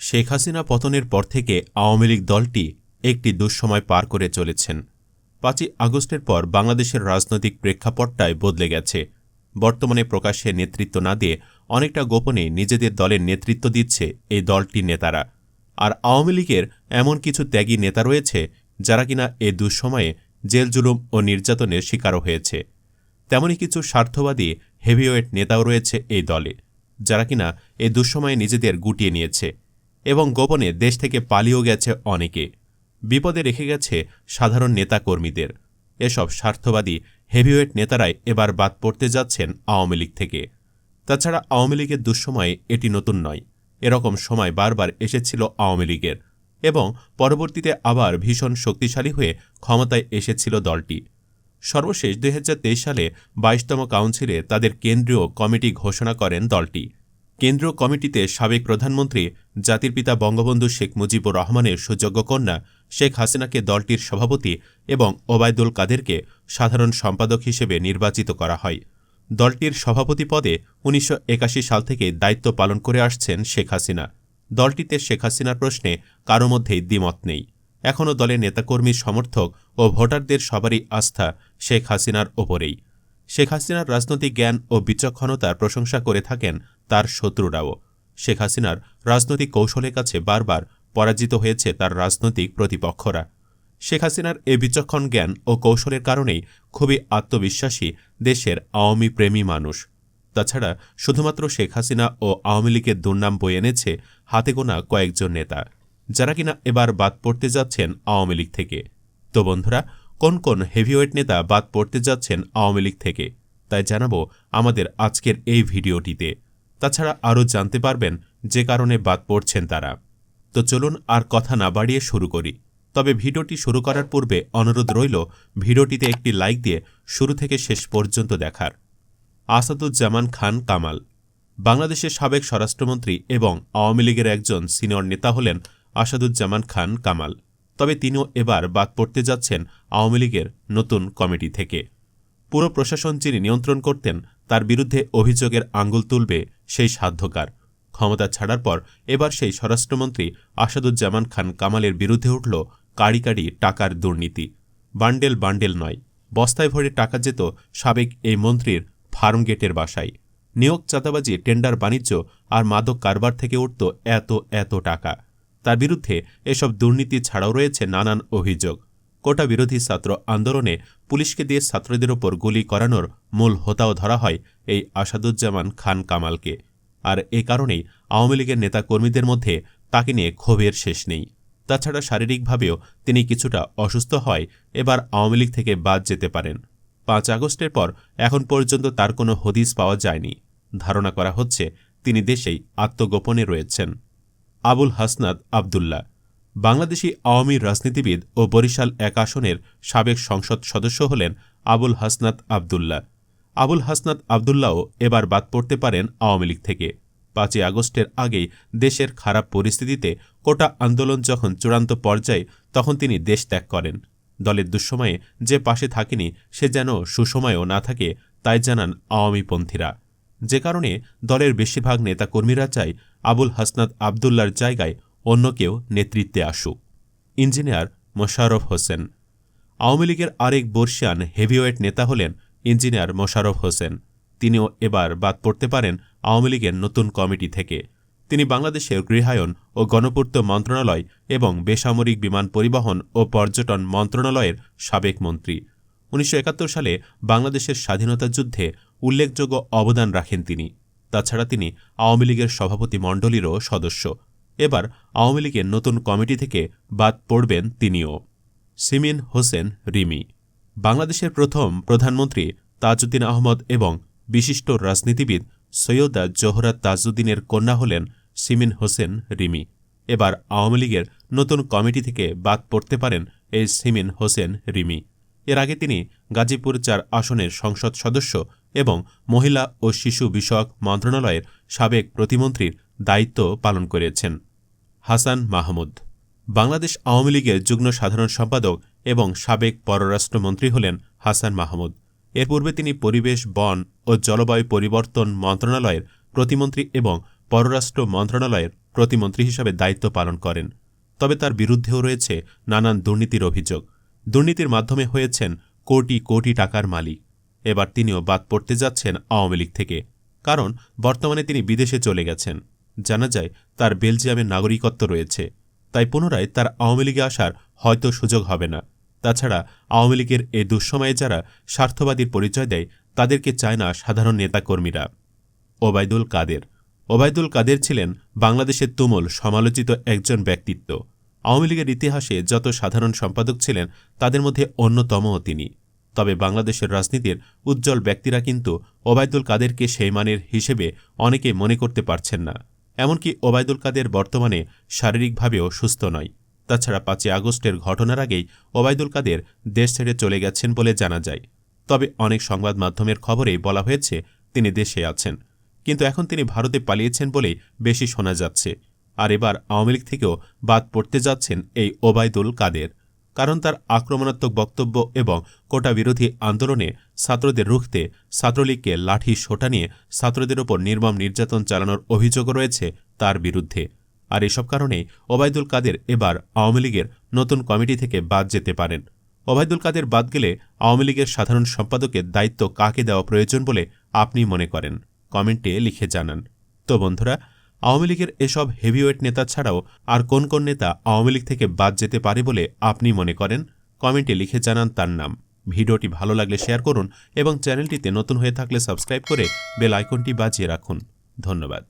শেখ হাসিনা পতনের পর থেকে আওয়ামী লীগ দলটি একটি দুঃসময় পার করে চলেছেন। পাঁচই আগস্টের পর বাংলাদেশের রাজনৈতিক প্রেক্ষাপটটায় বদলে গেছে। বর্তমানে প্রকাশ্যে নেতৃত্ব না দিয়ে অনেকটা গোপনে নিজেদের দলের নেতৃত্ব দিচ্ছে এই দলটির নেতারা। আর আওয়ামী লীগের এমন কিছু ত্যাগী নেতা রয়েছে যারা কিনা এ দুঃসময়ে জেল জুলুম ও নির্যাতনের শিকারও হয়েছে। তেমনই কিছু স্বার্থবাদী হেভিওয়েট নেতাও রয়েছে এই দলে, যারা কিনা এ দুঃসময়ে নিজেদের গুটিয়ে নিয়েছে। এবং গোপনে দেশ থেকে পালিয়েও গেছে অনেকে। বিপদে রেখে গেছে সাধারণ নেতাকর্মীদের। এসব স্বার্থবাদী হেভিওয়েট নেতারাই এবার বাদ পড়তে যাচ্ছেন আওয়ামী লীগ থেকে। তাছাড়া আওয়ামী লীগের দুঃসময়ে এটি নতুন নয়। এরকম সময় বারবার এসেছিল আওয়ামী লীগের এবং পরবর্তীতে আবার ভীষণ শক্তিশালী হয়ে ক্ষমতায় এসেছিল দলটি। সর্বশেষ দুই হাজার তেইশ সালে বাইশতম কাউন্সিলে তাদের কেন্দ্রীয় কমিটি ঘোষণা করেন দলটি। কেন্দ্রীয় কমিটিতে সাবেক প্রধানমন্ত্রী জাতির পিতা বঙ্গবন্ধু শেখ মুজিবুর রহমানের সুযোগ্য কন্যা শেখ হাসিনাকে দলটির সভাপতি এবং ওবায়দুল কাদেরকে সাধারণ সম্পাদক হিসেবে নির্বাচিত করা হয়। দলটির সভাপতি পদে উনিশশো একাশি সাল থেকে দায়িত্ব পালন করে আসছেন শেখ হাসিনা। দলটিতে শেখ হাসিনার প্রশ্নে কারও মধ্যেই দ্বিমত নেই। এখনও দলের নেতাকর্মী সমর্থক ও ভোটারদের সবারই আস্থা শেখ হাসিনার ওপরেই। শেখ হাসিনার রাজনৈতিক জ্ঞান ও বিচক্ষণতার প্রশংসা করে থাকেন তার শত্রুরাও। শেখ হাসিনার রাজনৈতিক কৌশলের কাছে বারবার পরাজিত হয়েছে তার রাজনৈতিক প্রতিপক্ষরা। শেখ হাসিনার এ বিচক্ষণ জ্ঞান ও কৌশলের কারণেই খুবই আত্মবিশ্বাসী দেশের আওয়ামী প্রেমী মানুষ। তাছাড়া শুধুমাত্র শেখ হাসিনা ও আওয়ামী লীগের দুর্নাম বয়ে এনেছে হাতে গোনা কয়েকজন নেতা, যারা কিনা এবার বাদ পড়তে যাচ্ছেন আওয়ামী লীগ থেকে। তো বন্ধুরা কোন কোন হেভিওয়েট নেতা বাদ পড়তে যাচ্ছেন আওয়ামী লীগ থেকে? তাই জানাব আমাদের আজকের এই ভিডিওটিতে। তাছাড়া আরও জানতে পারবেন যে কারণে বাদ পড়ছেন তারা। তো চলুন আর কথা না বাড়িয়ে শুরু করি। তবে ভিডিওটি শুরু করার পূর্বে অনুরোধ রইল ভিডিওটিতে একটি লাইক দিয়ে শুরু থেকে শেষ পর্যন্ত দেখার। আসাদুজ্জামান খান কামাল। বাংলাদেশের সাবেক স্বরাষ্ট্রমন্ত্রী এবং আওয়ামী লীগের একজন সিনিয়র নেতা হলেন আসাদুজ্জামান খান কামাল। তবে তিনিও এবার বাদ পড়তে যাচ্ছেন আওয়ামী লীগের নতুন কমিটি থেকে। পুরো প্রশাসন যিনি নিয়ন্ত্রণ করতেন, তার বিরুদ্ধে অভিযোগের আঙ্গুল তুলবে সেই সাধ্যকার। ক্ষমতা ছাড়ার পর এবার সেই স্বরাষ্ট্রমন্ত্রী আসাদুজ্জামান খান কামালের বিরুদ্ধে উঠল কাড়ি কাড়ি টাকার দুর্নীতি। বান্ডেল বান্ডেল নয়, বস্তায় ভরে টাকা যেত সাবেক এই মন্ত্রীর ফার্মগেটের বাসায়। নিয়োগ চাঁদাবাজি, টেন্ডার বাণিজ্য আর মাদক কারবার থেকে উঠত এত এত টাকা। তার বিরুদ্ধে এসব দুর্নীতি ছাড়াও রয়েছে নানান অভিযোগ। কোটা বিরোধী ছাত্র আন্দোলনে পুলিশকে দিয়ে ছাত্রদের ওপর গুলি করানোর মূল হোতাও ধরা হয় এই আসাদুজ্জামান খান কামালকে। আর এ কারণেই আওয়ামী লীগের নেতাকর্মীদের মধ্যে তাকে নিয়ে ক্ষোভের শেষ নেই। তাছাড়া শারীরিকভাবেও তিনি কিছুটা অসুস্থ হয়, এবার আওয়ামী লীগ থেকে বাদ যেতে পারেন। পাঁচ আগস্টের পর এখন পর্যন্ত তার কোনো হদিস পাওয়া যায়নি। ধারণা করা হচ্ছে তিনি দেশেই আত্মগোপনে রয়েছেন। আবুল হাসনাদ আবদুল্লাহ। বাংলাদেশি আওয়ামী রাজনীতিবিদ ও বরিশাল এক আসনের সাবেক সংসদ সদস্য হলেন আবুল হাসনাত আবদুল্লাহ। আবুল হাসনাত আবদুল্লাহও এবার বাদ পড়তে পারেন আওয়ামী লীগ থেকে। পাঁচই আগস্টের আগেই দেশের খারাপ পরিস্থিতিতে কোটা আন্দোলন যখন চূড়ান্ত পর্যায়ে, তখন তিনি দেশ ত্যাগ করেন। দলের দুঃসময়ে যে পাশে থাকেনি, সে যেন সুসময়েও না থাকে, তাই জানান আওয়ামীপন্থীরা। যে কারণে দলের বেশিরভাগ নেতাকর্মীরা চায় আবুল হাসনাত আবদুল্লার জায়গায় অন্য কেউ নেতৃত্বে আসুক। ইঞ্জিনিয়ার মোশাররফ হোসেন। আওয়ামী লীগের আরেক বর্ষিয়ান হেভিওয়েট নেতা হলেন ইঞ্জিনিয়ার মোশাররফ হোসেন। তিনিও এবার বাদ পড়তে পারেন আওয়ামী লীগের নতুন কমিটি থেকে। তিনি বাংলাদেশের গৃহায়ন ও গণপূর্ত মন্ত্রণালয় এবং বেসামরিক বিমান পরিবহন ও পর্যটন মন্ত্রণালয়ের সাবেক মন্ত্রী। উনিশশো একাত্তর সালে বাংলাদেশের স্বাধীনতা যুদ্ধে উল্লেখযোগ্য অবদান রাখেন তিনি। তাছাড়া তিনি আওয়ামী লীগের সভাপতি মণ্ডলীরও সদস্য। এবার আওয়ামী লীগের নতুন কমিটি থেকে বাদ পড়বেন তিনিও। সিমিন হোসেন, রিমি। বাংলাদেশের প্রথম প্রধানমন্ত্রী তাজউদ্দিন আহমদ এবং বিশিষ্ট রাজনীতিবিদ সৈয়দা জোহরা তাজউদ্দিনের কন্যা হলেন সিমিন হোসেন, রিমি। এবার আওয়ামী লীগের নতুন কমিটি থেকে বাদ পড়তে পারেন এই সিমিন হোসেন, রিমি। এর আগে তিনি গাজীপুর চার আসনের সংসদ সদস্য এবং মহিলা ও শিশু বিষয়ক মন্ত্রণালয়ের সাবেক প্রতিমন্ত্রীর দায়িত্ব পালন করেছেন। হাসান মাহমুদ। বাংলাদেশ আওয়ামী লীগের যুগ্ম সাধারণ সম্পাদক এবং সাবেক পররাষ্ট্রমন্ত্রী হলেন হাসান মাহমুদ। এর পূর্বে তিনি পরিবেশ, বন ও জলবায়ু পরিবর্তন মন্ত্রণালয়ের প্রতিমন্ত্রী এবং পররাষ্ট্র মন্ত্রণালয়ের প্রতিমন্ত্রী হিসাবে দায়িত্ব পালন করেন। তবে তার বিরুদ্ধেও রয়েছে নানান দুর্নীতির অভিযোগ। দুর্নীতির মাধ্যমে হয়েছেন কোটি কোটি টাকার মালিক। এবার তিনিও বাদ পড়তে যাচ্ছেন আওয়ামী লীগ থেকে, কারণ বর্তমানে তিনি বিদেশে চলে গেছেন। জানা যায়, তার বেলজিয়ামের নাগরিকত্ব রয়েছে, তাই পুনরায় তার আওয়ামী লীগে আসার হয়তো সুযোগ হবে না। তাছাড়া, আওয়ামী লীগের এ দুঃসময়ে যারা স্বার্থবাদীর পরিচয় দেয়, তাদেরকে চায় না সাধারণ নেতাকর্মীরা। ওবায়দুল কাদের। ওবায়দুল কাদের ছিলেন বাংলাদেশের তুমুল সমালোচিত একজন ব্যক্তিত্ব। আওয়ামী লীগের ইতিহাসে যত সাধারণ সম্পাদক ছিলেন, তাদের মধ্যে অন্যতমও তিনি। তবে বাংলাদেশের রাজনীতির উজ্জ্বল ব্যক্তিরা কিন্তু ওবায়দুল কাদেরকে সেই মানের হিসেবে অনেকে মনে করতে পারছেন না। এমনকি ওবায়দুল কাদের বর্তমানে শারীরিকভাবেও সুস্থ নয়। তাছাড়া পাঁচই আগস্টের ঘটনার আগেই ওবায়দুল কাদের দেশ ছেড়ে চলে গেছেন বলে জানা যায়। তবে অনেক সংবাদ মাধ্যমের খবরেই বলা হয়েছে, তিনি দেশে আছেন। কিন্তু এখন তিনি ভারতে পালিয়েছেন বলেই বেশি শোনা যাচ্ছে। আর এবার আওয়ামী লীগ থেকেও বাদ পড়তে যাচ্ছেন এই ওবায়দুল কাদের। কারণ তার আক্রমণাত্মক বক্তব্য এবং কোটা বিরোধী আন্দোলনে ছাত্রদের রুখতে ছাত্রলীগকে লাঠি সোটা নিয়ে ছাত্রদের ওপর নির্মম নির্যাতন চালানোর অভিযোগও রয়েছে তার বিরুদ্ধে। আর এসব কারণেই ওবায়দুল কাদের এবার আওয়ামী লীগের নতুন কমিটি থেকে বাদ যেতে পারেন। ওবায়দুল কাদের বাদ গেলে আওয়ামী লীগের সাধারণ সম্পাদকের দায়িত্ব কাকে দেওয়া প্রয়োজন বলে আপনি মনে করেন? কমেন্টে লিখে জানান। তো বন্ধুরা আওয়ামী লীগের এসব হেভিওয়েট নেতা ছাড়াও আর কোন কোন নেতা আওয়ামী লীগ থেকে বাদ যেতে পারে বলে আপনি মনে করেন? কমেন্টে লিখে জানান তার নাম। ভিডিওটি ভালো লাগলে শেয়ার করুন এবং চ্যানেলটিতে নতুন হয়ে থাকলে সাবস্ক্রাইব করে বেল আইকনটি বাজিয়ে রাখুন। ধন্যবাদ।